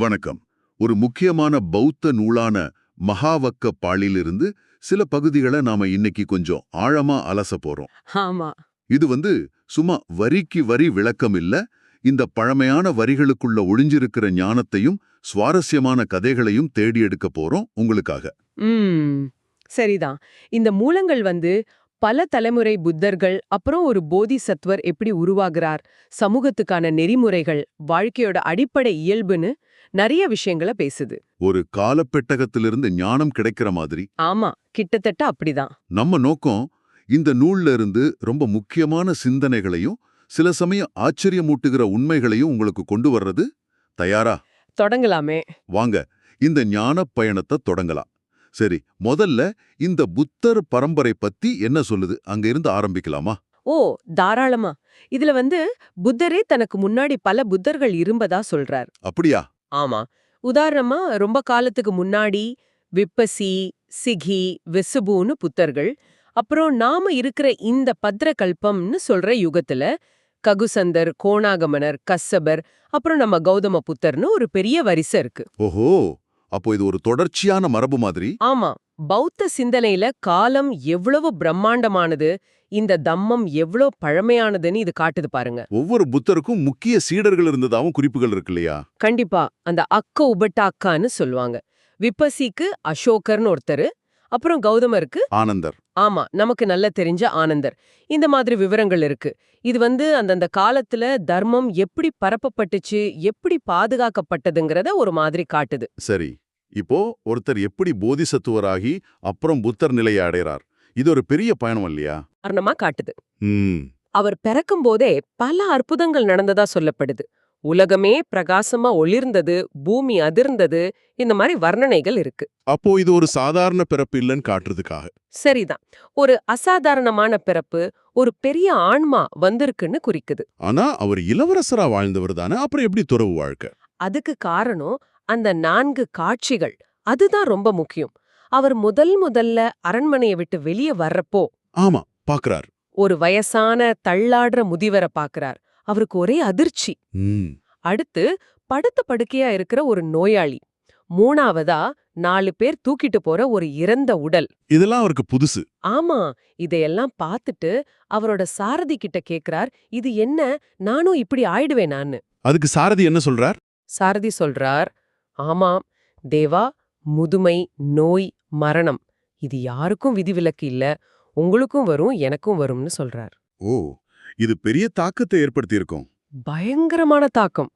வணக்கம். ஒரு முக்கியமான பௌத்த நூலான மகாவக்க பாலிலிருந்து சில பகுதிகளை நாம இன்னைக்கு கொஞ்சம் ஆழமா அலச போறோம். ஆமா. இது வந்து சும்மா வரிக்கு வரி விளக்கம் இல்ல இந்த பழமையான வரிகளுக்குள்ள ஒளிஞ்சிருக்கிற ஞானத்தையும் சுவாரஸ்யமான கதைகளையும் தேடி எடுக்க போறோம் உங்களுக்காக. சரிதான். இந்த மூலங்கள் வந்து பல தலைமுறை புத்தர்கள் அப்புறம் ஒரு போதிசத்வர் எப்படி உருவாகிறார் சமூகத்துக்கான நெறிமுறைகள் வாழ்க்கையோட அடிப்படை இயல்புன்னு நிறைய விஷயங்களை பேசுது. ஒரு காலப்பெட்டகத்திலிருந்து ஞானம் கிடைக்கிற மாதிரி. ஆமா கிட்டத்தட்ட அப்படிதான். நம்ம நோக்கம் இந்த நூல்ல இருந்து ரொம்ப முக்கியமான சிந்தனைகளையும் சில சமயம் ஆச்சரியமூட்டுகிற உண்மைகளையும் உங்களுக்கு கொண்டு வர்றது? தயாரா? தொடங்கலாமே. வாங்க இந்த ஞான பயணத்தை தொடங்கலாம். சரி முதல்ல இந்த புத்தர் பரம்பரை பத்தி என்ன சொல்லுது? அங்க இருந்து ஆரம்பிக்கலாமா? ஓ தாராளமா. இதுல வந்து புத்தரே தனக்கு முன்னாடி பல புத்தர்கள் இரும்பதா சொல்றார். அப்படியா? ஆமா. உதாரணமா ரொம்ப காலத்துக்கு முன்னாடி விப்பசி சிகி வெசுபுன்னு புத்தர்கள் அப்புறம் நாம இருக்கிற இந்த பத்ரகல்பம்னு சொல்ற யுகத்துல ககுசந்தர் கோணாகமனர் கස්සபர் அப்புறம் நம்ம கௌதம புத்தர்னு ஒரு பெரிய வரிசை இருக்கு. ஓஹோ! அப்போ இது ஒரு தொடர்ச்சியான மரபு மாதிரி? ஆமா. பௌத்த சிந்தனையில காலம் எவ்வளவு பிரம்மாண்டமானது இந்த தம்மம் எவ்வளவு பழமையானதுன்னு இது காட்டுது பாருங்க. ஒவ்வொரு புத்தருக்கும் முக்கிய சீடர்கள் இருந்ததாவும் குறிப்புகள் இருக்கு இல்லையா? கண்டிப்பா. அந்த அக்க உபட்டாக்கான்னு சொல்லுவாங்க. விப்பசிக்கு அசோகர்னு ஒருத்தரு அப்புறம் கௌதமருக்கு ஆனந்தர். ஆமா நமக்கு நல்ல தெரிஞ்ச ஆனந்தர். இந்த மாதிரி விவரங்கள் இருக்கு. இது வந்து அந்தந்த காலத்துல தர்மம் எப்படி பரப்பப்பட்டுச்சு எப்படி பாதுகாக்கப்பட்டதுங்கிறத ஒரு மாதிரி காட்டுது. சரி. இப்போ ஒருத்தர் எப்படி போதிசத்துவராகி அப்புறம் புத்தர் நிலையை அடைறார் இது ஒரு பெரிய பயணம் இல்லையா? காரணமா காட்டுது. அவர் பிறக்கும் போதே பல அற்புதங்கள் நடந்ததா சொல்லப்படுது. உலகமே பிரகாசமா ஒளிர்ந்தது பூமி அதிர்ந்தது இந்த மாதிரி வர்ணனைகள் இருக்கு. அப்போ இது ஒரு சாதாரண பிறப்பு இல்லைன்னு காட்டுறதுக்காக. சரிதான். ஒரு அசாதாரணமான பிறப்பு ஒரு பெரிய ஆன்மா வந்திருக்குன்னு குறிக்குது. ஆனா அவர் இளவரசரா வாழ்ந்தவர் தானே அப்புறம் எப்படி துறவு வாழ்க்கை? அதுக்கு காரணம் அந்த நான்கு காட்சிகள். அதுதான் ரொம்ப முக்கியம். அவர் முதல் முதல்ல அரண்மனையை விட்டு வெளியே வர்றப்போ ஆமா. பாக்குறார் ஒரு வயசான தள்ளாடுற முதிவரை பாக்குறார் அவருக்கு ஒரே அதிர்ச்சி. அடுத்து படுத்த படுக்கையா இருக்கிற ஒரு நோயாளி. மூணாவதா நாலு பேர் தூக்கிட்டு போற ஒரு இறந்த உடல். இதெல்லாம் அவருக்கு புதுசு. ஆமா இதையெல்லாம் பார்த்துட்டு அவரோட சாரதி கிட்ட கேக்குறார் இது என்ன? நானும் இப்படி ஆயிடுவேனான்னு அதுக்கு சாரதி என்ன சொல்றார்? சாரதி சொல்றார் ஆமாம் தேவா முதுமை நோய் மரணம். இது யாருக்கும் விதிவிலக்கு இல்ல. உங்களுக்கும் வரும் எனக்கும் வரும்னு சொல்றார். ஓ இது பெரிய தாக்கத்தை ஏற்படுத்தியிருக்கோம். பயங்கரமான தாக்கம்.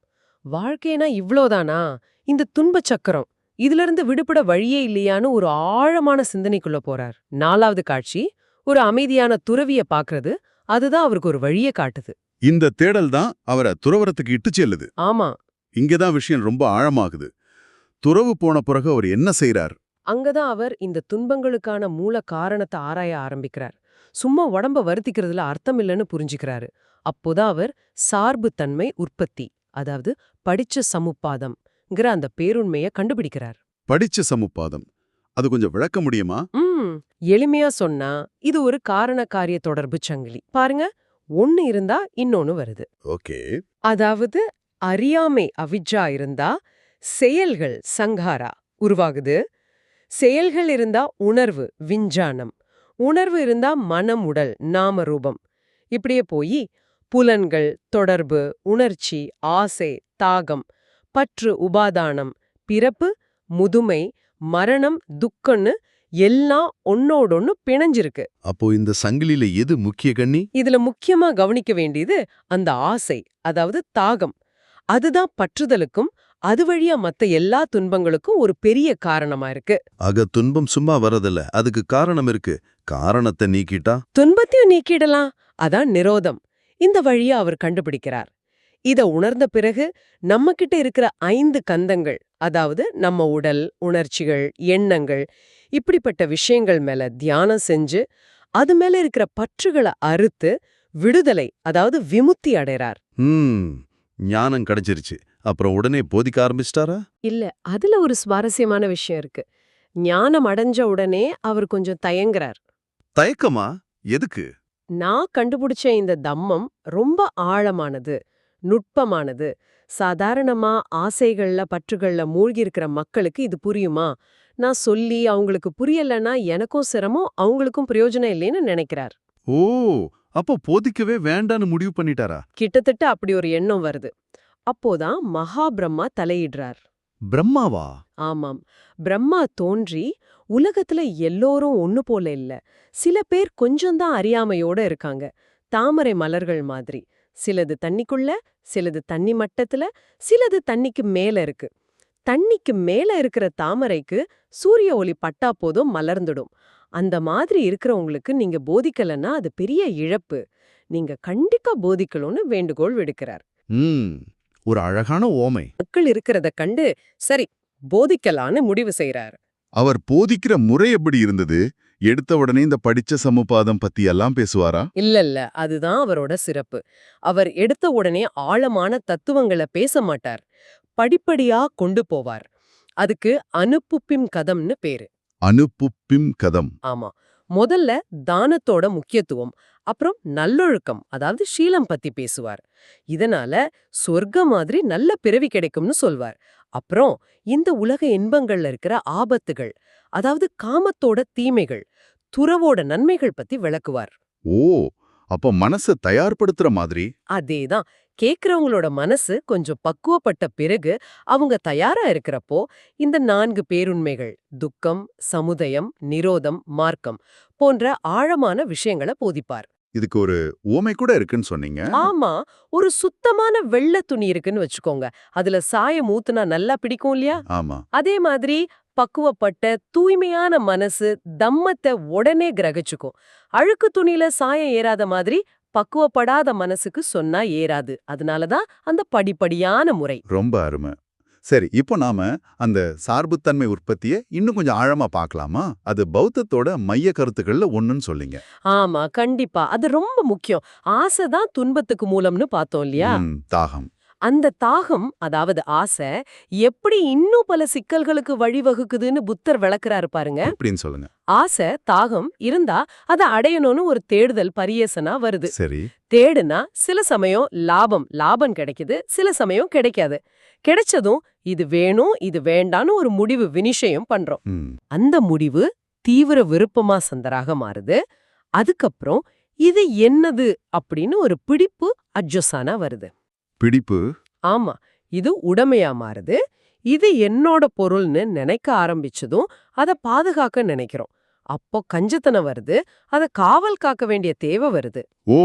வாழ்க்கைனா இவ்ளோதானா இந்த துன்ப சக்கரம். இதுல இருந்து விடுபட வழியே இல்லையான்னு ஒரு ஆழமான சிந்தனைக்குள்ள போறார். நாலாவது காட்சி ஒரு அமைதியான துறவிய பாக்குறது அதுதான் அவருக்கு ஒரு வழிய காட்டுது. இந்த தேடல் தான் அவரை துறவரத்துக்கு இட்டு செல்லுது. ஆமா. இங்கதான் விஷயம் ரொம்ப ஆழமாகுது. துறவு போன பிறகு அவர் என்ன செய்றார்? அங்கதான் அவர் இந்த துன்பங்களுக்கான மூல காரணத்தை ஆராய ஆரம்பிக்கிறார். சும்மா உடம்ப வருத்திக்கிறதுல அர்த்தம் இல்லைன்னு புரிஞ்சுக்கிறாரு. அப்போதான் அவர் சார்பு தன்மை உற்பத்தி அதாவது படிச்ச சமுப்பாதம்ங்கிற அந்த பேருண்மைய கண்டுபிடிக்கிறார். படிச்ச சமுப்பாதம். அது கொஞ்சம் விளக்க முடியுமா? எளிமையா சொன்னா இது ஒரு காரண காரிய தொடர்பு சங்கிலி. பாருங்க ஒன்னு இருந்தா இன்னொன்னு வருது. ஓகே. அதாவது அறியாமை அவிஜ்ஜா இருந்தா செயல்கள் சங்காரா உருவாகுது. செயல்கள் இருந்தா உணர்வு விஞ்ஞானம். உணர்வு இருந்தா மனம் உடல் நாம ரூபம். இப்படியே போய் புலன்கள் தொடர்பு உணர்ச்சி ஆசை தாகம் பற்று உபாதானம் பிறப்பு முதுமை மரணம் துக்கம்னு எல்லாம் ஒன்னோடொன்னு பிணைஞ்சிருக்கு. அப்போ இந்த சங்கிலியில எது முக்கிய கண்ணி? இதுல முக்கியமா கவனிக்க வேண்டியது அந்த ஆசை அதாவது தாகம். அதுதான் பற்றுதலுக்கும் அது வழியா மத்த எல்லா துன்பங்களுக்கும் ஒரு பெரிய காரணமா இருக்கு. ஆக துன்பம் சும்மா வரதில்ல அதுக்கு காரணம் இருக்கு. காரணத்தை நீக்கிட்டா? துன்பத்தையும் நீக்கிடலாம். அதான் நிரோதம். இந்த வழியா அவர் கண்டுபிடிக்கிறார். இத உணர்ந்த பிறகு நம்ம கிட்ட இருக்கிற ஐந்து கந்தங்கள் அதாவது நம்ம உடல் உணர்ச்சிகள் எண்ணங்கள் இப்படிப்பட்ட விஷயங்கள் மேல தியானம் செஞ்சு அது மேல இருக்கிற பற்றுகளை அறுத்து விடுதலை அதாவது விமுக்தி அடைறார் ஞானம் கிடைச்சிருச்சு. அப்புறம் உடனே போதிக்க ஆரம்பிச்சிட்டாரா? இல்ல அதுல ஒரு சுவாரஸ்யமான விஷயம் இருக்கு. ஞானம் அடைஞ்ச உடனே அவர் கொஞ்சம் தயங்குறார். தயக்கமா? எதுக்கு? நான் கண்டுபிடிச்ச இந்த தம்மம் ரொம்ப ஆழமானது நுட்பமானது. சாதாரணமா ஆசைகள்ல பற்றுகள்ல மூழ்கி இருக்கிற மக்களுக்கு இது புரியுமா? நான் சொல்லி அவங்களுக்கு புரியலன்னா எனக்கும் சிரமம் அவங்களுக்கும் பிரயோஜனம் இல்லைன்னு நினைக்கிறார். ஓ அப்போ போதிக்கவே வேண்டான்னு முடிவு பண்ணிட்டாரா? கிட்டத்தட்ட அப்படி ஒரு எண்ணம் வருது. அப்போதான் மகாபிரம்மா தலையிடுறார். பிரம்மாவா? ஆமாம். பிரம்மா தோன்றி உலகத்துல எல்லோரும் ஒண்ணு போல இல்ல. சில பேர் கொஞ்சம்தான் அறியாமையோட இருக்காங்க. தாமரை மலர்கள் மாதிரி. சிலது தண்ணிக்குள்ள சிலது தண்ணி மட்டத்துல சிலது தண்ணிக்கு மேல இருக்கு. தண்ணிக்கு மேல இருக்கிற தாமரைக்கு சூரிய ஒளி பட்டா போதும் மலர்ந்துடும். அந்த மாதிரி இருக்கிறவங்களுக்கு நீங்க போதிக்கலன்னா அது பெரிய இழப்பு. நீங்க கண்டிப்பா போதிக்கணும்னு வேண்டுகோள் விடுக்கிறார். ஒரு அழகான ஓமை. மக்கள் இருக்கிறத கண்டு சரி போதிக்கலான்னு முடிவு செய்றார். அவர் போதிக்கிற முறை எப்படி இருந்தது? எடுத்த உடனே இந்த படிச்ச சமுபாதம் பத்தி எல்லாம் பேசுவாரா? இல்ல இல்ல. அதுதான் அவரோட சிறப்பு. அவர் எடுத்த உடனே ஆழமான தத்துவங்களை பேச மாட்டார். படிப்படியா கொண்டு போவார். அதுக்கு அனுப்புப்பிம் கதம்னு பேரு. அனுப்புப்பிம் கதம். ஆமா. முதல்ல தானத்தோட முக்கியத்துவம் அப்புறம் நல்லொழுக்கம் அதாவது ஷீலம் பத்தி பேசுவார். இதனால சொர்க்க மாதிரி நல்ல பிறவி கிடைக்கும்னு சொல்வார். அப்புறம் இந்த உலக இன்பங்கள்ல இருக்கிற ஆபத்துகள் அதாவது காமத்தோட தீமைகள் துறவோட நன்மைகள் பத்தி விளக்குவார். ஓ! அப்ப மனச தயார்படுத்துற மாதிரி? அதேதான். கேக்குறவங்களோட மனசு கொஞ்சம் பக்குவப்பட்ட பிறகு அவங்க தயாரா இருக்கிறப்போ இந்த நான்கு பேருண்மைகள் துக்கம் சமுதயம் நிரோதம் மார்க்கம் போன்ற ஆழமான விஷயங்களை போதிப்பார். இதுக்கு ஒரு ஊமை கூட இருக்குன்னு சொன்னீங்க. ஆமா ஒரு சுத்தமான வெள்ளை துணி இருக்குன்னு வச்சுக்கோங்க. அதுல சாயம் ஊத்துனா நல்லா பிடிக்கும் இல்லையா? ஆமா. அதே மாதிரி பக்குவப்பட்ட தூய்மையான மனசு தம்மத்தை உடனே கிரகிச்சுக்கும். அழுக்கு துணியில சாயம் ஏறாத மாதிரி பக்குவப்படாத மனசுக்கு சொன்னா ஏறாது. அதனாலதான் அந்த படிப்படியான முறை. ரொம்ப அருமை. சரி இப்போ நாம அந்த சார்புத்தன்மை உற்பத்தியை இன்னும் கொஞ்சம் ஆழமா பார்க்கலாமா? அது பௌத்தத்தோட மைய கருத்துக்கள்ல ஒண்ணுன்னு சொல்லிங்க. ஆமா கண்டிப்பா. அது ரொம்ப முக்கியம். ஆசைதான் துன்பத்துக்கு மூலம்னு பார்த்தோம் இல்லையா? தாகம். அந்த தாகம் அதாவது ஆசை எப்படி இன்னும் பல சிக்கல்களுக்கு வழிவகுக்குதுன்னு புத்தர் விளக்குறாரு பாருங்க. அப்படின்னு சொல்லுங்க. ஆசை தாகம் இருந்தா அதை அடையணும்னு ஒரு தேடுதல் பரியேசனா வருது. சரி. தேடுனா சில சமயம் லாபம் லாபம் கிடைக்குது சில சமயம் கிடைக்காது. கிடைச்சதும் இது வேணும் இது வேண்டான்னு ஒரு முடிவு வினிஷயம் பண்றோம். அந்த முடிவு தீவிர விருப்பமா சந்தராக மாறுது. அதுக்கப்புறம் இது என்னது அப்படின்னு ஒரு பிடிப்பு அட்ஜஸானா வருது. பிடிப்பு? ஆமா இது உடமையா மாறுது. இது என்னோட பொருள்னு நினைக்க ஆரம்பிச்சதும் அதை பாதுகாக்க நினைக்கிறோம். அப்போ கஞ்சத்தனம் வருது அதை காவல் காக்க வேண்டிய தேவை வருது. ஓ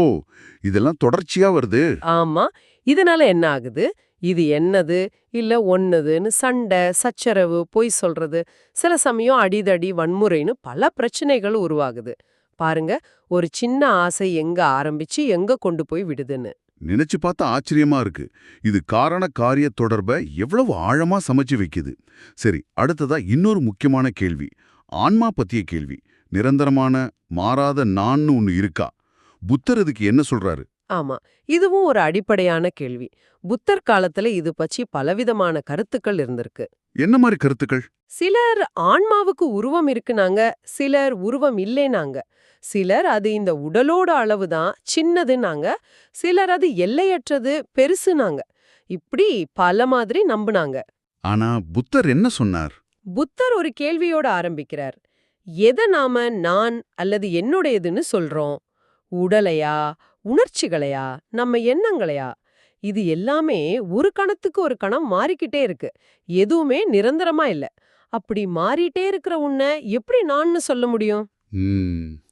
இதெல்லாம் தொடர்ச்சியா வருது. ஆமா இதனால என்ன ஆகுது? இது என்னது? இல்ல ஒன்னதுன்னு சண்டை சச்சரவு பொய் சொல்றது. சில சமயம் அடிதடி வன்முறைன்னு பல பிரச்சனைகள் உருவாகுது. பாருங்க ஒரு சின்ன ஆசை எங்க ஆரம்பிச்சு எங்க கொண்டு போய் விடுதுன்னு. நினைச்சு பார்த்தா ஆச்சரியமா இருக்கு. இது காரண காரிய தொடர்பை எவ்வளவு ஆழமா சமைச்சு வைக்குது. சரி அடுத்ததா இன்னொரு முக்கியமான கேள்வி. ஆன்மா பத்திய கேள்வி. நிரந்தரமான மாறாத நான்னு ஒன்னு இருக்கா? புத்தர் இதுக்கு என்ன சொல்றாரு? ஆமா இதுவும் ஒரு அடிப்படையான கேள்வி. புத்தர் காலத்துல இது பற்றி பலவிதமான கருத்துக்கள் இருந்திருக்கு. என்ன மாதிரி கருத்துக்கள்? சிலர் ஆன்மாவுக்கு உருவம் இருக்குனாங்க சிலர் உருவம் இல்லைனாங்க. சிலர் அது இந்த உடலோட அளவுதான் சின்னதுன்னாங்க சிலர் அது எல்லையற்றது பெருசுனாங்க இப்படி பல மாதிரி நம்புனாங்க. ஆனா புத்தர் என்ன சொன்னார்? புத்தர் ஒரு கேள்வியோட ஆரம்பிக்கிறார். எதை நாம நான் அல்லது என்னுடையதுன்னு சொல்றோம்? உடலையா? உணர்ச்சிகளையா? நம்ம எண்ணங்களையா? இது எல்லாமே ஒரு கணத்துக்கு ஒரு கணம் மாறிக்கிட்டே இருக்கு. எதுவுமே நிரந்தரமா இல்ல. அப்படி மாறிட்டே இருக்கிற உன்னை எப்படி நான்னு சொல்ல முடியும்?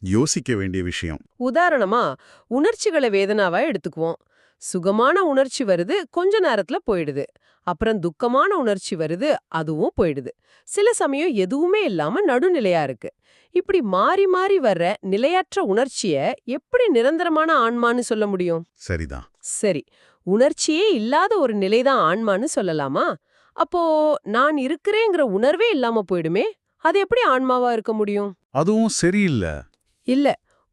யோசிக்க வேண்டிய விஷயம். உதாரணமா உணர்ச்சிகளை வேதனாவா எடுத்துக்குவோம். சுகமான உணர்ச்சி வருது கொஞ்ச நேரத்துல போயிடுது. அப்புறம் துக்கமான உணர்ச்சி வருது அதுவும் போயிடுது. சில சமயம் எதுவுமே இல்லாம நடுநிலையா இருக்கு. இப்படி மாறி மாறி வர்ற நிலையற்ற உணர்ச்சிய எப்படி நிரந்தரமான ஆன்மான்னு சொல்ல முடியும்? சரிதான். சரி உணர்ச்சியே இல்லாத ஒரு நிலைதான் ஆன்மான்னு சொல்லலாமா? அப்போ நான் இருக்கிறேங்கிற உணர்வே இல்லாம போயிடுமே அது எப்படி ஆன்மாவா இருக்க முடியும்? அதுவும் சரியில்லை. இல்ல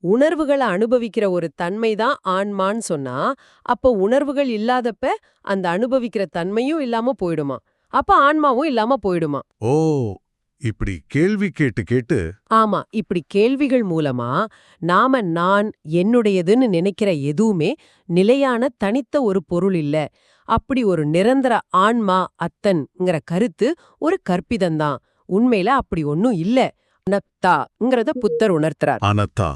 உணர்வுகளை அனுபவிக்கிற ஒரு தன்மை தான் ஆன்மான்னு சொன்னா அப்ப உணர்வுகள் இல்லாதப்ப அந்த அனுபவிக்கிற தன்மையும் இல்லாம போயிடுமா? அப்ப ஆன்மாவும் இல்லாம போயிடுமா? ஓ இப்படி கேள்வி கேட்டு கேட்டு ஆமா இப்படி கேள்விகள் மூலமா நாம நான் என்னுடையதுன்னு நினைக்கிற எதுவுமே நிலையான தனித்த ஒரு பொருள் இல்ல. அப்படி ஒரு நிரந்தர ஆன்மா அத்தன்ங்கிற கருத்து ஒரு கற்பிதம்தான் உண்மையில அப்படி ஒன்னும் இல்ல. அனத்தாங்கிறத புத்தர் உணர்த்துறார். அனத்தா.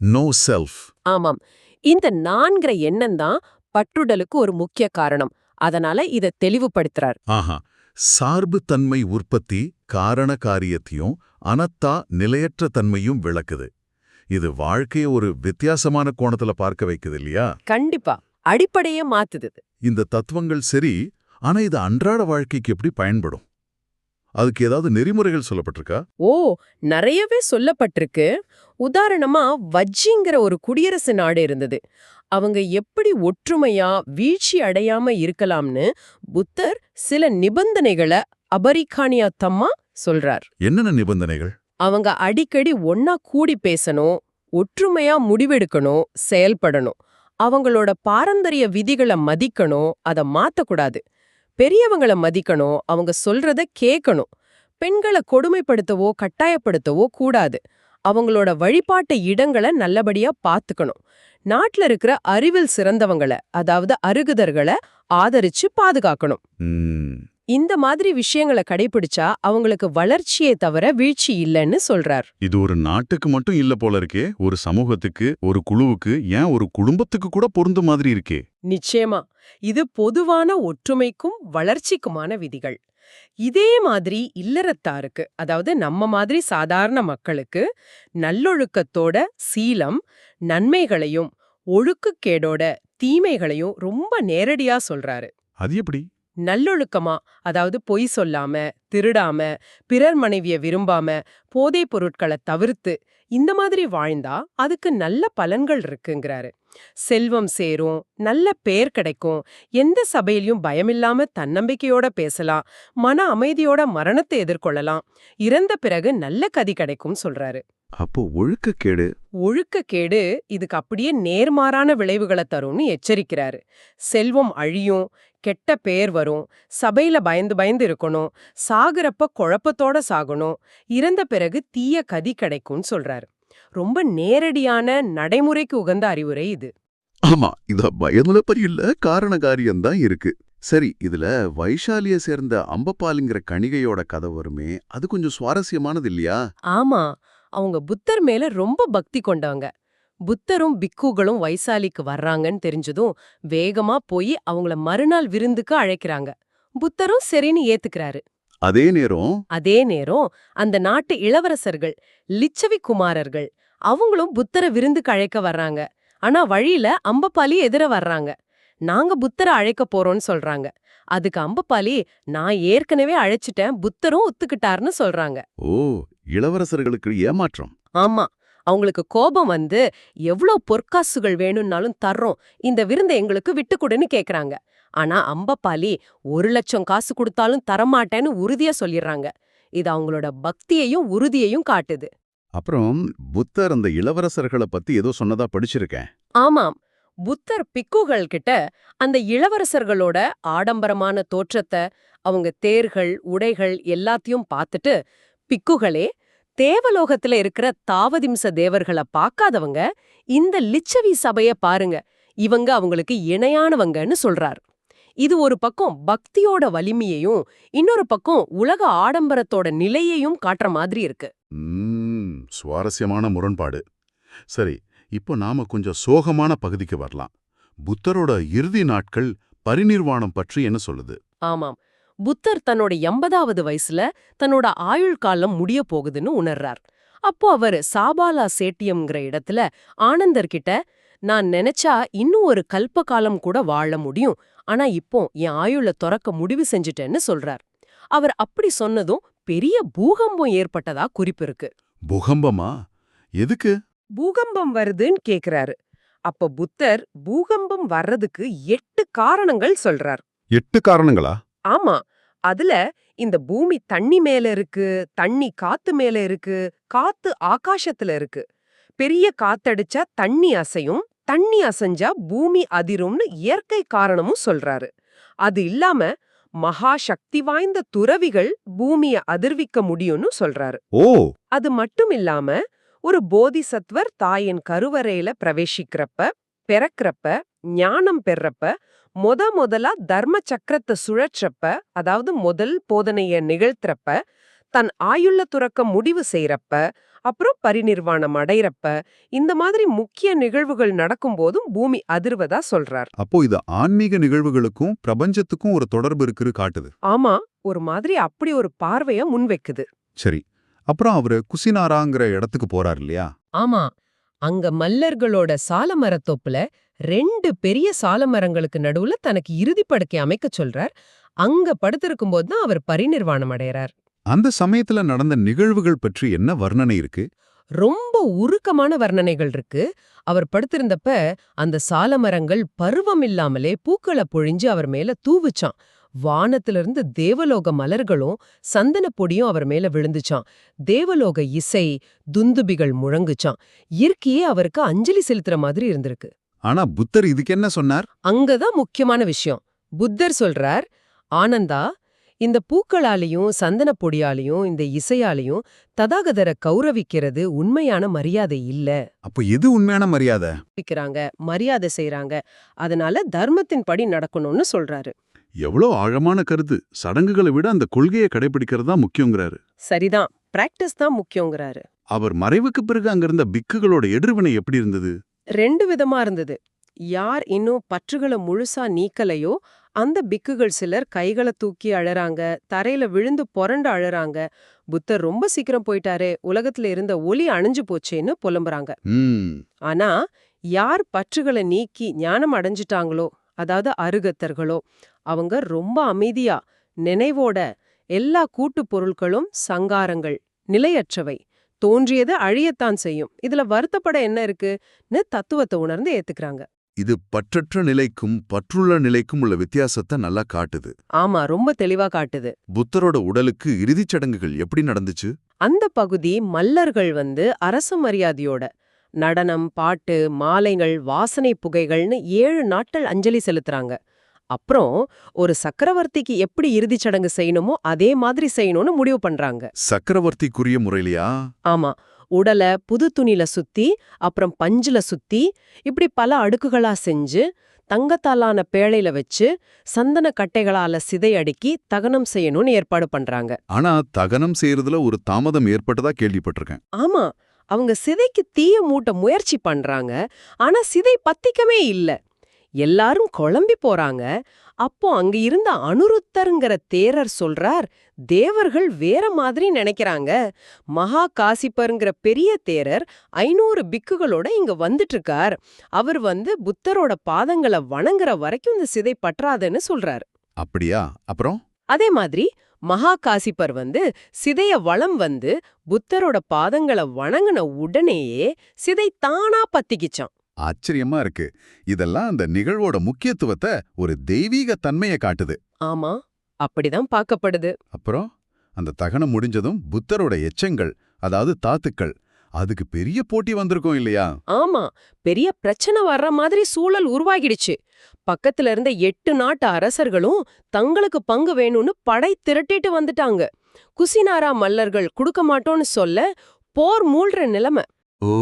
நோ செல்ஃப் ஆமாம். இந்த நான்கிற எண்ணம் தான் பற்றுடலுக்கு ஒரு முக்கிய காரணம். அதனால இத தெளிவுபடுத்துறார். ஆஹா. சார்பு தன்மை உற்பத்தி காரண காரியத்தையும் அனத்தா நிலையற்ற தன்மையும் விளக்குது. இது வாழ்க்கைய ஒரு வித்தியாசமான கோணத்துல பார்க்க வைக்குது இல்லையா? கண்டிப்பா. அடிப்படையே மாத்துது. இந்த தத்துவங்கள் சரி ஆனா இது அன்றாட வாழ்க்கைக்கு எப்படி பயன்படும்? அதுக்கு ஏதாவது நெறிமுறைகள் சொல்லப்பட்டிருக்கா? ஓ நிறையவே சொல்லப்பட்டிருக்கு. உதாரணமா வஜ்ஜிங்கிற ஒரு குடியரசு நாடு இருந்தது. அவங்க எப்படி ஒற்றுமையா வீழ்ச்சி அடையாம இருக்கலாம்னு புத்தர் சில நிபந்தனைகளை அபரிகானியாத்தம்மா சொல்றார். என்னென்ன நிபந்தனைகள்? அவங்க அடிக்கடி ஒன்னா கூடி பேசணும் ஒற்றுமையா முடிவெடுக்கணும் செயல்படணும். அவங்களோட பாரம்பரிய விதிகளை மதிக்கணும் அத மாத்தக்கூடாது. பெரியவங்கள மதிக்கணும் அவங்க சொல்றத கேட்கணும் பெண்களை கொடுமைப்படுத்தவோ கட்டாயப்படுத்தவோ கூடாது. அவங்களோட வழிபாட்டு இடங்களை நல்லபடியா பாத்துக்கணும் நாட்டுல இருக்கிற அறிவில் சிறந்தவங்கள அதாவது அருகுதர்களை ஆதரிச்சு பாதுகாக்கணும். இந்த மாதிரி விஷயங்களை கடைபிடிச்சா அவங்களுக்கு வளர்ச்சியே தவிர வீழ்ச்சி இல்லைன்னு சொல்றார். இது ஒரு நாட்டுக்கு மட்டும் இல்ல போல இருக்கே ஒரு சமூகத்துக்கு ஒரு குழுவுக்கு ஏன் ஒரு குடும்பத்துக்கு கூட பொருந்த மாதிரி இருக்கே? நிச்சயமா. இது பொதுவான ஒற்றுமைக்கும் வளர்ச்சிக்குமான விதிகள். இதே மாதிரி இல்லறத்தாருக்கு அதாவது நம்ம மாதிரி சாதாரண மக்களுக்கு நல்லொழுக்கத்தோட சீலம் நன்மைகளையும் ஒழுக்கக்கேடோட தீமைகளையும் ரொம்ப நேரடியா சொல்றாரு. அது எப்படி? நல்லொழுக்கமா அதாவது பொய் சொல்லாம திருடாம பிறர் மனைவிய விரும்பாம போதைப் பொருட்களை தவிர்த்து இந்த மாதிரி வாழ்ந்தா அதுக்கு நல்ல பலன்கள் இருக்குங்கிறாரு. செல்வம் சேரும் நல்ல பேர் கிடைக்கும் எந்த சபையிலயும் பயமில்லாம தன்னம்பிக்கையோட பேசலாம் மன அமைதியோட மரணத்தை எதிர்கொள்ளலாம் இறந்த பிறகு நல்ல கதி கிடைக்கும் சொல்றாரு. அப்போ ஒழுக்கக்கேடு? ஒழுக்கக்கேடு இதுக்கு அப்படியே நேர்மாறான விளைவுகளை தரும்னு எச்சரிக்கிறாரு. செல்வம் அழியும் கெட்ட பேர் வரும். சபையில பயந்து பயந்து இருக்கணும். சாகுறப்ப குழப்பத்தோட சாகணும். இறந்த பிறகு தீய கதி கிடைக்கும்னு சொல்றாரு. ரொம்ப நேரடியான நடைமுறைக்கு உகந்த அறிவுரை இது. ஆமா இத பயமுலப்பரி இல்ல காரண காரியம்தான் இருக்கு. சரி இதுல வைஷாலிய சேர்ந்த அம்பப்பாலுங்கிற கணிகையோட கதை வருமே அது கொஞ்சம் சுவாரஸ்யமானது இல்லையா? ஆமா அவங்க புத்தர் மேல ரொம்ப பக்தி கொண்டவங்க. புத்தரும் பிக்குகளும் வைசாலிக்கு வர்றாங்கன்னு தெரிஞ்சதும் வேகமா போய் அவங்கள மறுநாள் விருந்துக்கு அழைக்கிறாங்க. புத்தரும் சரின்னு ஏத்துக்கிறாரு. அதே நேரம் அதே நேரம் அந்த நாட்டு இளவரசர்கள் லிச்சவி குமாரர்கள் அவங்களும் புத்தரை விருந்துக்கு அழைக்க வர்றாங்க. ஆனா வழியில அம்பப்பாலி எதிர வர்றாங்க. நாங்க புத்தரை அழைக்க போறோம்னு சொல்றாங்க. அதுக்கு அம்பப்பாலி நான் ஏற்கனவே அழைச்சிட்டேன் புத்தரும் ஒத்துக்கிட்டாருன்னு சொல்றாங்க. ஓ இளவரசர்களுக்கு ஏமாற்றம். ஆமா. அவங்களுக்கு கோபம் வந்து எவ்ளோ பொற்காசுகள் வேணும்னாலும் தர்றோம். இந்த விருந்தை எங்களுக்கு விட்டுக்குடுன்னு கேக்குறாங்க. ஆனா அம்பப்பாலி ஒரு லட்சம் காசு கொடுத்தாலும் தரமாட்டேன்னு உறுதியா சொல்லிடுறாங்க இது அவங்களோட பக்தியையும் உறுதியையும் காட்டுது. அப்புறம் புத்தர் அந்த இளவரசர்களை பத்தி ஏதோ சொன்னதா படிச்சிருக்கேன். ஆமாம். புத்தர் பிக்குகள் கிட்ட அந்த இளவரசர்களோட ஆடம்பரமான தோற்றத்தை அவங்க தேர்கள் உடைகள் எல்லாத்தையும் பார்த்துட்டு பிக்குகளே தேவலோகத்துல இருக்கிற தாவதிம்ச தேவர்களை பார்க்காதவங்க இந்த லிச்சவி சபைய பாருங்க. இவங்க அவங்களுக்கு இணையானவங்கன்னு சொல்றார். இது ஒரு பக்கம் பக்தியோட வலிமையையும் இன்னொரு பக்கம் உலக ஆடம்பரத்தோட நிலையையும் காட்டுற மாதிரி இருக்கு. சுவாரஸ்யமான முரண்பாடு. சரி இப்போ நாம கொஞ்சம் சோகமான பகுதிக்கு வரலாம். புத்தரோட இறுதி நாட்கள் பரிநிர்வாணம் பற்றி என்ன சொல்லுது? ஆமாம். புத்தர் தன்னோட எண்பதாவது வயசுல தன்னோட ஆயுள் காலம் முடிய போகுதுன்னு உணர்றார். அப்போ அவர் சாபாலா சேட்டியம்ங்கிற இடத்துல ஆனந்தர் கிட்ட நான் நினைச்சா இன்னும் ஒரு கல்ப காலம் கூட வாழ முடியும். ஆனா இப்போ என் ஆயுள துறக்க முடிவு செஞ்சுட்டேன்னு சொல்றார். அவர் அப்படி சொன்னதும் பெரிய பூகம்பம் ஏற்பட்டதா குறிப்பு இருக்கு. பூகம்பமா? எதுக்கு? பூகம்பம் வருதுன்னு கேக்குறாரு. அப்ப புத்தர் பூகம்பம் வர்றதுக்கு எட்டு காரணங்கள் சொல்றார். எட்டு காரணங்களா? ஆமா. அதுல இந்த பூமி தண்ணி மேல இருக்கு தண்ணி காத்து மேல இருக்கு காத்து ஆகாசத்துல இருக்கு. பெரிய காத்தடிச்சா தண்ணி அசையும் தண்ணி அசைஞ்சா பூமி அதிரும்னு இயற்கை காரணமும் சொல்றாரு. அது இல்லாம மகா சக்தி வாய்ந்த துறவிகள் பூமிய அதிர்விக்க முடியும்னு சொல்றாரு. ஓ! அது மட்டும் இல்லாம ஒரு போதிசத்வர் தாயின் கருவறையில பிரவேசிக்கிறப்ப பிறக்கிறப்ப ஞானம் பெறப்ப முத முதலா தர்ம சக்கரத்தை சுழற்றப்ப அதாவது முதல் போதனைய நிகழ்த்துறப்ப தன் ஆயுள்ள துறக்க முடிவு செய்யறப்ப அப்புறம் பரிநிர்வாணம் அடையறப்ப இந்த மாதிரி முக்கிய நிகழ்வுகள் நடக்கும்போதும் பூமி அதிர்வதா சொல்றார். அப்போ இது ஆன்மீக நிகழ்வுகளுக்கும் பிரபஞ்சத்துக்கும் ஒரு தொடர்பு இருக்குன்னு காட்டுது. ஆமா ஒரு மாதிரி அப்படி ஒரு பார்வைய முன்வைக்குது. சரி. அப்புறம் அவரு குசினாராங்கிற இடத்துக்கு போறார் இல்லையா? ஆமா. அங்க மல்லர்களோட சாலமரத்தோப்புல ரெண்டு பெரிய சாலமரங்களுக்கு நடுவுல தனக்கு இறுதி படுக்கை அமைக்க சொல்றார். அங்க படுத்திருக்கும் போது தான் அவர் பரிநிர்வாணம் அடையறார். அந்த சமயத்துல நடந்த நிகழ்வுகள் பற்றி என்ன வர்ணனை இருக்கு? ரொம்ப உருக்கமான வர்ணனைகள் இருக்கு. அவர் படுத்திருந்தப்ப அந்த சாலமரங்கள் பருவம் இல்லாமலே பூக்களை பொழிஞ்சு அவர் மேல தூவுச்சான் வானத்திலிருந்து தேவலோக மலர்களும் சந்தன பொடியும் அவர் மேல விழுந்துச்சான் தேவலோக இசை துந்துபிகள் முழங்குச்சான் இயற்கையே அவருக்கு அஞ்சலி செலுத்துற மாதிரி இருந்திருக்கு. ஆனா புத்தர் இதுக்கு என்ன சொன்னார்? அங்கதான் முக்கியமான விஷயம். புத்தர் சொல்றார் ஆனந்தா இந்த பூக்களாலையும் சந்தன பொடியாலையும் இந்த இசையாலையும் ததாகதரை கௌரவிக்கிறது உண்மையான மரியாதை இல்ல. அப்போ எது உண்மையான மரியாதை? மரியாதை செய்றாங்க. அதனால தர்மத்தின் படி நடக்கணும்னு சொல்றாரு. எவ்வளோ ஆழமான கருத்து. சடங்குகளை விட அந்த கொள்கையை கடைபிடிக்கிறது தான் முக்கியங்கிறாரு. சரிதான். பிராக்டிஸ் தான் முக்கியங்கிறாரு. அவர் மறைவுக்கு பிறகு அங்கிருந்த பிக்குகளோட எதிர்வினை எப்படி இருந்தது? ரெண்டு விதமா இருந்தது. யார் இன்னும் பற்றுகளை முழுசா நீக்கலையோ அந்த பிக்குகள் சிலர் கைகளை தூக்கி அழறாங்க தரையில விழுந்து புரண்டு அழறாங்க. புத்தர் ரொம்ப சீக்கிரம் போயிட்டாரே உலகத்துல இருந்த ஒளி அணைஞ்சு போச்சேன்னு புலம்புறாங்க. ஆனா யார் பற்றுகளை நீக்கி ஞானம் அடைஞ்சிட்டாங்களோ அதாவது அருகத்தர்களோ அவங்க ரொம்ப அமைதியா நினைவோட எல்லா கூட்டுப் பொருட்களும் சங்காரங்கள் நிலையற்றவை. தோன்றியது அழியத்தான் செய்யும். இதுல வருத்தப்பட என்ன இருக்குன்னு தத்துவத்தை உணர்ந்து ஏத்துக்கறாங்க. இது பற்றற்ற நிலைக்கும் பற்றுள்ள நிலைக்கும் உள்ள வித்தியாசத்தை நல்லா காட்டுது. ஆமா ரொம்ப தெளிவா காட்டுது. புத்தரோட உடலுக்கு இறுதிச் சடங்குகள் எப்படி நடந்துச்சு? அந்த பகுதி மல்லர்கள் வந்து அரச மரியாதையோட நடனம் பாட்டு மாலைகள் வாசனை புகைகள்னு ஏழு நாட்கள் அஞ்சலி செலுத்துறாங்க. அப்புறம் ஒரு சக்கரவர்த்திக்கு எப்படி இறுதிச் சடங்கு செய்யணுமோ அதே மாதிரி செய்யணும்னு முடிவு பண்றாங்க. சக்கரவர்த்திக்குரிய முறையிலையா? ஆமா. உடல புது துணில சுத்தி அப்புறம் பஞ்சுல சுத்தி இப்படி பல அடுக்குகளா செஞ்சு தங்கத்தாலான பேழையில வச்சு சந்தன கட்டைகளால சிதையடுக்கி தகனம் செய்யணும்னு ஏற்பாடு பண்றாங்க. ஆனா தகனம் செய்யறதுல ஒரு தாமதம் ஏற்பட்டதா கேள்விப்பட்டிருக்கேன். ஆமா. அவங்க சிதைக்கு தீய மூட்ட முயற்சி பண்றாங்க. ஆனா சிதை பத்திக்கமே இல்ல. எல்லாரும் குழம்பி போறாங்க. அப்போ அங்க இருந்த அனுருத்தருங்கிற தேரர் சொல்றார் தேவர்கள் வேற மாதிரி நினைக்கிறாங்க. மகா காசிப்பருங்கிற பெரிய தேரர் ஐநூறு பிக்குகளோட இங்க வந்துட்டு இருக்கார் அவர் வந்து புத்தரோட பாதங்களை வணங்குற வரைக்கும் இந்த சிதை பற்றாதுன்னு சொல்றாரு. அப்படியா? அப்புறம்? அதே மாதிரி மகா காசிப்பர் வந்து சிதைய வளம் வந்து புத்தரோட பாதங்களை வணங்கின உடனேயே சிதை தானா பத்திக்கிச்சான் ஆச்சரியமா இருக்கு. இதெல்லாம் அந்த நிகழ்வோட முக்கியத்துவத்தை ஒரு தெய்வீக தன்மையை காட்டுது. ஆமா அப்படிதான் பார்க்கப்படுது. அப்புறம் அந்த தகனம் முடிஞ்சதும் புத்தரோட எச்சங்கள் அதாவது தாத்துக்கள் அதுக்கு பெரிய போட்டி வந்திருக்கும் இல்லையா? ஆமா பெரிய பிரச்சனை வர்ற மாதிரி சூழல் உருவாகிடுச்சு. பக்கத்துல இருந்த எட்டு நாட்டு அரசர்களும் தங்களுக்கு பங்கு வேணும்னு படை திரட்டிட்டு வந்துட்டாங்க. குசினாரா மல்லர்கள் கொடுக்க மாட்டோம்னு சொல்ல போர் மூழ்ற நிலைமை. ஓ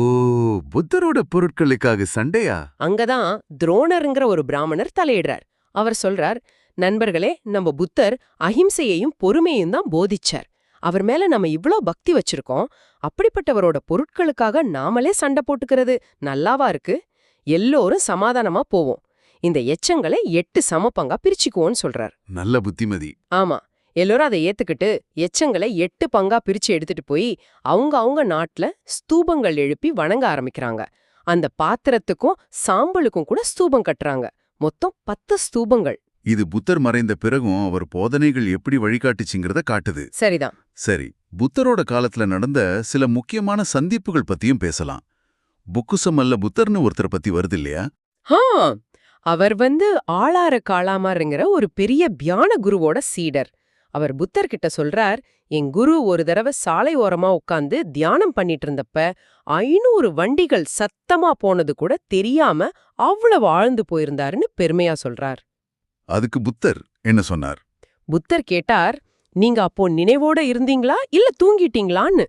புத்தரோட பொருட்களுக்காக சண்டையா? அங்கதான் துரோணருங்கிற ஒரு பிராமணர் தலையிடுறார். அவர் சொல்றார் நண்பர்களே நம்ம புத்தர் அஹிம்சையையும் பொறுமையும் தான் போதிச்சார். அவர் மேல நம்ம இவ்ளோ பக்தி வச்சிருக்கோம். அப்படிப்பட்டவரோட பொருட்களுக்காக நாமளே சண்டை போட்டுக்கிறது நல்லாவா இருக்கு? எல்லோரும் சமாதானமா போவோம். இந்த எச்சங்களை எட்டு சமப்பங்கா பிரிச்சுக்குவோன்னு சொல்றார். நல்ல புத்திமதி. ஆமா. எல்லாரும் அதை ஏத்துக்கிட்டு எச்சங்களை எட்டு பங்கா பிரிச்சு எடுத்துட்டு போய் அவங்க அவங்க நாட்டுல ஸ்தூபங்கள் எழுப்பி வணங்க ஆரம்பிக்கிறாங்க. அந்த பாத்திரத்துக்கும் சாம்பலுக்கும் கூட ஸ்தூபம் கட்டுறாங்க. மொத்தம் பத்து ஸ்தூபங்கள். இது புத்தர் மறைந்த பிறகும் அவர் போதனைகள் எப்படி வழிகாட்டுச்சுங்கிறத காட்டுது. சரிதான். சரி புத்தரோட காலத்துல நடந்த சில முக்கியமான சந்திப்புகள் பத்தியும் பேசலாம். புக்குசமல்ல புத்தர்னு ஒருத்தர் பத்தி வருது இல்லையா? அவர் வந்து ஆளார காளாமாருங்கிற ஒரு பெரிய தியான குருவோட சீடர். அவர் புத்தர் கிட்ட சொல்றார் என் குரு ஒரு தடவை சாலை ஓரமா உட்கார்ந்து தியானம் பண்ணிட்டு இருந்தப்ப ஐநூறு வண்டிகள் சத்தமா போனது கூட தெரியாம அவ்வளவு ஆழ்ந்து போயிருந்தாருன்னு பெருமையா சொல்றார். அதுக்கு புத்தர் என்ன சொன்னார்? புத்தர் கேட்டார் நீங்க அப்போ நினைவோட இருந்தீங்களா? இல்ல தூங்கிட்டீங்களான்னு?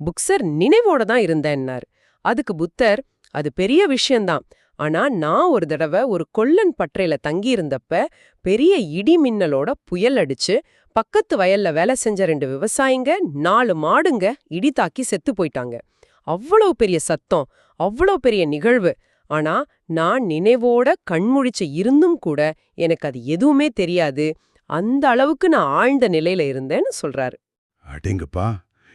புக்சர் நினைவோட தான் இருந்தேன்னார். அதுக்கு புத்தர் அது பெரிய விஷயம்தான் ஆனா நான் ஒரு தடவை ஒரு கொல்லன் பற்றையில தங்கி இருந்தப்ப பெரிய இடி மின்னலோட புயல் அடிச்சு பக்கத்து வயல்ல வேலை செஞ்ச ரெண்டு விவசாயிங்க நாலு மாடுங்க இடி தாக்கி செத்து போயிட்டாங்க. அவ்வளவு பெரிய சத்தம் அவ்வளவு பெரிய நிகழ்வு. ஆனா நான் நினைவோட கண்முழிச்ச இருந்தும் கூட எனக்கு அது எதுவுமே தெரியாது. அந்த அளவுக்கு நான் ஆழ்ந்த நிலையில இருந்தேன்னு சொல்றாரு. அடேங்கப்பா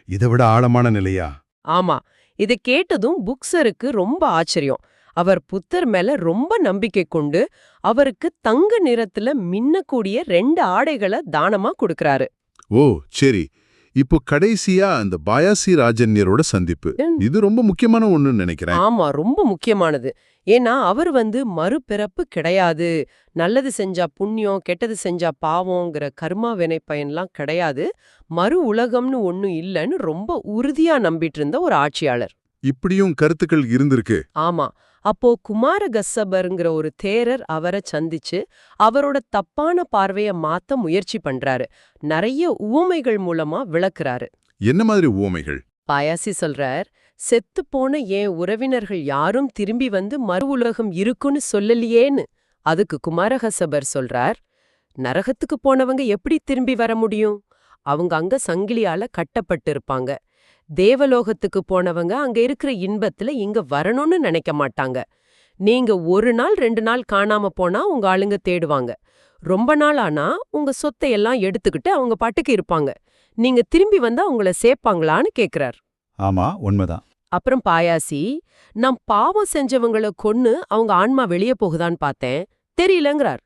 இதை விட ஆழமான நிலையா? ஆமா இதை கேட்டதும் புக்சருக்கு ரொம்ப ஆச்சரியம். அவர் புத்தர் மேல ரொம்ப நம்பிக்கை கொண்டு அவருக்கு தங்க நிறத்துல மின்னக்கூடிய ரெண்டு ஆடைகளை தானமா கொடுக்கறாரு. ஓ சரி. இப்போ கடைசியா அந்த பாயாசி ராஜன்யரோட சந்திப்பு. இது ரொம்ப முக்கியமான ஒண்ணுன்னு நினைக்கிறேன். ஆமா ரொம்ப முக்கியமானது. ஏன்னா அவர் வந்து மறுபிறப்பு கிடையாது. நல்லது செஞ்சா புண்ணியம் கெட்டது செஞ்சா பாவங்கிற கர்மா வினை பயன்லாம் கிடையாது. மறு உலகம்னு ஒண்ணும் இல்லைன்னு ரொம்ப உறுதியா நம்பிட்டு இருந்த ஒரு ஆட்சியாளர். இப்படியும் கருத்துக்கள் இருந்திருக்கு. ஆமா. அப்போ குமாரகஸ்ஸபருங்கிற ஒரு தேரர் அவரை சந்திச்சு அவரோட தப்பான பார்வைய மாத்த முயற்சி பண்றாரு. நிறைய உவமைகள் மூலமா விளக்குறாரு. என்ன மாதிரி ஊமைகள் பாயாசி சொல்றார் செத்து போன என் உறவினர்கள் யாரும் திரும்பி வந்து மறு உலகம் இருக்குன்னு சொல்லலையேன்னு. அதுக்கு குமாரகசபர் சொல்றார் நரகத்துக்கு போனவங்க எப்படி திரும்பி வர முடியும்? அவங்க அங்க சங்கிலியால கட்டப்பட்டிருப்பாங்க. தேவலோகத்துக்கு போனவங்க அங்க இருக்கிற இன்பத்துல இங்க வரணும்னு நினைக்க மாட்டாங்க. நீங்க ஒரு நாள் ரெண்டு நாள் காணாம போனா உங்க ஆளுங்க தேடுவாங்க. ரொம்ப நாள் ஆனா உங்க சொத்தை எல்லாம் எடுத்துக்கிட்டு அவங்க பாட்டுக்கு இருப்பாங்க. நீங்க திரும்பி வந்தா உங்கள சேப்பாங்களான்னு கேக்குறார். ஆமா உண்மைதான். அப்புறம் பாயாசி நான் பாவம் செஞ்சவங்கள கொன்னு அவங்க ஆன்மா வெளிய போகுதான்னு பார்த்தேன். தெரியலங்கிறார்.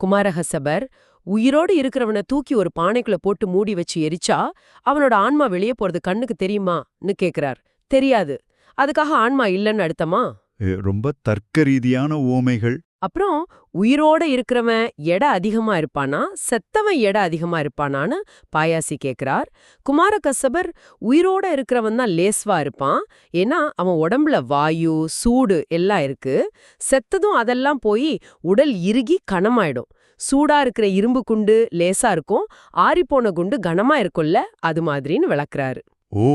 குமாரஹசபர் உயிரோடு இருக்கிறவனை தூக்கி ஒரு பானைக்குள்ள போட்டு மூடி வச்சு எரிச்சா அவனோட ஆன்மா வெளிய போறது கண்ணுக்கு தெரியுமான்னு கேக்குறார். தெரியாது. அதுக்காக ஆன்மா இல்லைன்னு அர்த்தமா? எ, ரொம்ப தர்க்க ரீதியான ஊமைகள் அப்புறம் உயிரோட இருக்கிறவன் எடை அதிகமா இருப்பானா? செத்தவன் எடை அதிகமா இருப்பானான்னு பாயாசி கேக்குறார். குமாரகசபர் உயிரோட இருக்கிறவன் தான் லேஸ்வா இருப்பான். ஏன்னா அவன் உடம்புல வாயு சூடு எல்லாம் இருக்கு. செத்ததும் அதெல்லாம் போய் உடல் இறுகி கனமாயிடும். சூடா இருக்கிற இரும்பு குண்டு லேசா இருக்கும் ஆறிப்போன குண்டு கனமா இருக்கும்ல அது மாதிரின்னு விளக்குறாரு. ஓ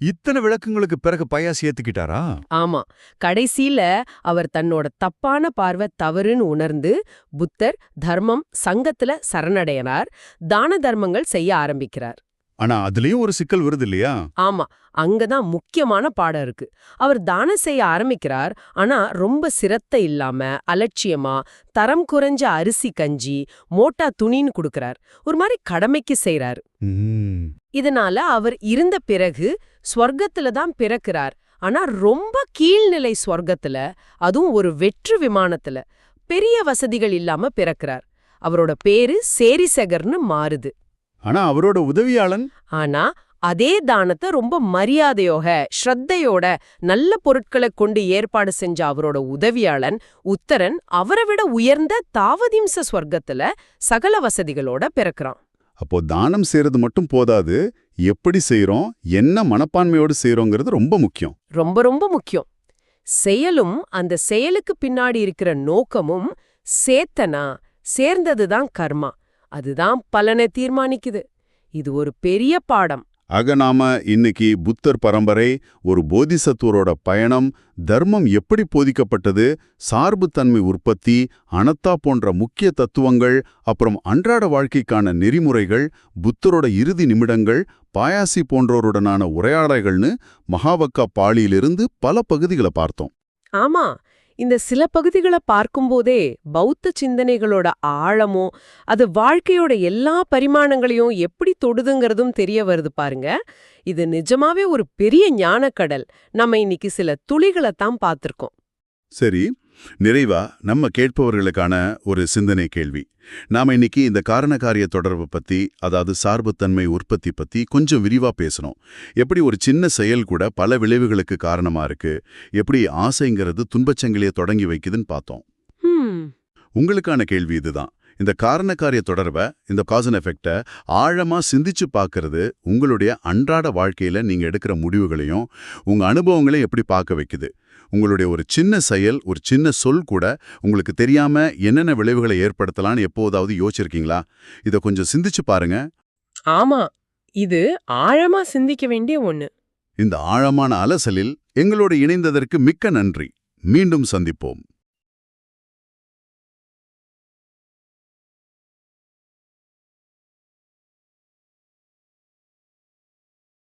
இத்தனை விளக்கங்களுக்கு பிறகு பயாசி ஏத்துக்கிட்டாரா? ஆமா கடைசியில அவர் தன்னோட தப்பான பார்வை தவறுன்னு உணர்ந்து புத்தர் தர்மம் சங்கத்துல சரணடையனார் தான தர்மங்கள் செய்ய ஆரம்பிக்கிறார். ஆனா அதுலயும் ஒரு சிக்கல் வருது இல்லையா? ஆமா. அங்கதான் முக்கியமான பாடம் இருக்கு. அவர் தானம் செய்ய ஆரம்பிக்கிறார். ஆனா ரொம்ப சிரத்த இல்லாம அலட்சியமா தரம் குறைஞ்ச அரிசி கஞ்சி மோட்டா துணின்னு கொடுக்கறார். ஒரு மாதிரி கடமைக்கு செய்றார். ம், இதனால அவர் இருந்த பிறகு ஸ்வர்க்கத்துல தான் பிறக்கிறார். ஆனா ரொம்ப கீழ்நிலை ஸ்வர்க்கத்துல அதுவும் ஒரு வெற்று விமானத்துல பெரிய வசதிகள் இல்லாம பிறக்கிறார். அவரோட பேரு சேரிசெகர்னு மாறுது. ஆனா அவரோட உதவியாளன்? ஆனா அதே தானத்தை ரொம்ப மரியாதையோக ஸ்ரத்தையோட நல்ல பொருட்களை கொண்டு ஏற்பாடு செஞ்ச அவரோட உதவியாளன் உத்தரன் அவரை விட உயர்ந்த தாவதிம்ச ஸ்வர்க்கத்துல சகல வசதிகளோட பிறக்கிறான். அப்போ தானம் செய்யறது மட்டும் போதாது எப்படி செய்றோம் என்ன மனப்பான்மையோடு செய்றோங்கிறது ரொம்ப முக்கியம். ரொம்ப ரொம்ப முக்கியம். செயலும் அந்த செயலுக்கு பின்னாடி இருக்கிற நோக்கமும் சேத்தனா சேர்ந்ததுதான் கர்மா. அதுதான் பலனை தீர்மானிக்குது. இது ஒரு பெரிய பாடம். ஆக நாம இன்னைக்கு புத்தர் பரம்பரை ஒரு போதிசத்துவரோட பயணம் தர்மம் எப்படி போதிக்கப்பட்டது சார்புத்தன்மை உற்பத்தி அனத்தா போன்ற முக்கிய தத்துவங்கள் அப்புறம் அன்றாட வாழ்க்கைக்கான நெறிமுறைகள் புத்தரோட இறுதி நிமிடங்கள் பாயாசி போன்றோருடனான உரையாடல்கள்னு மகாவக்கா பாளியிலிருந்து பல பகுதிகளை பார்த்தோம். ஆமா இந்த சில பகுதிகளை பார்க்கும்போதே பௌத்த சிந்தனைகளோட ஆழமோ அது வாழ்க்கையோட எல்லா பரிமாணங்களையும் எப்படி தொடுதுங்கிறதும் தெரிய வருது பாருங்க. இது நிஜமாவே ஒரு பெரிய ஞானக்கடல். நம்ம இன்னைக்கு சில துளிகளை தான் பார்த்துருக்கோம். சரி. நிறைவா நம்ம கேட்பவர்களுக்கான ஒரு சிந்தனை கேள்வி. நாம இன்னைக்கு இந்த காரணகாரிய தொடர்பு பத்தி அதாவது சார்புத்தன்மை உற்பத்தி பத்தி கொஞ்சம் விரிவா பேசணும். எப்படி ஒரு சின்ன செயல் கூட பல விளைவுகளுக்கு காரணமா இருக்கு எப்படி ஆசைங்கிறது துன்பச்சங்கிலிய தொடங்கி வைக்குதுன்னு பார்த்தோம். உங்களுக்கான கேள்வி இதுதான். இந்த காரணக்காரிய தொடர்பை இந்த காசன் எஃபெக்டை ஆழமா சிந்திச்சு பார்க்கறது உங்களுடைய அன்றாட வாழ்க்கையில நீங்க எடுக்கிற முடிவுகளையும் உங்க அனுபவங்களையும் எப்படி பார்க்க வைக்குது. உங்களுடைய ஒரு சின்ன செயல் ஒரு சின்ன சொல் கூட உங்களுக்கு தெரியாம என்னென்ன விளைவுகளை ஏற்படுத்தலாம்னு எப்போதாவது யோசிச்சிருக்கீங்களா? இதை கொஞ்சம் சிந்திச்சு பாருங்க. ஆமா. இது ஆழமா சிந்திக்க வேண்டிய ஒண்ணு. இந்த ஆழமான அலசலில் எங்களோடு இணைந்ததற்கு மிக்க நன்றி. மீண்டும் சந்திப்போம்.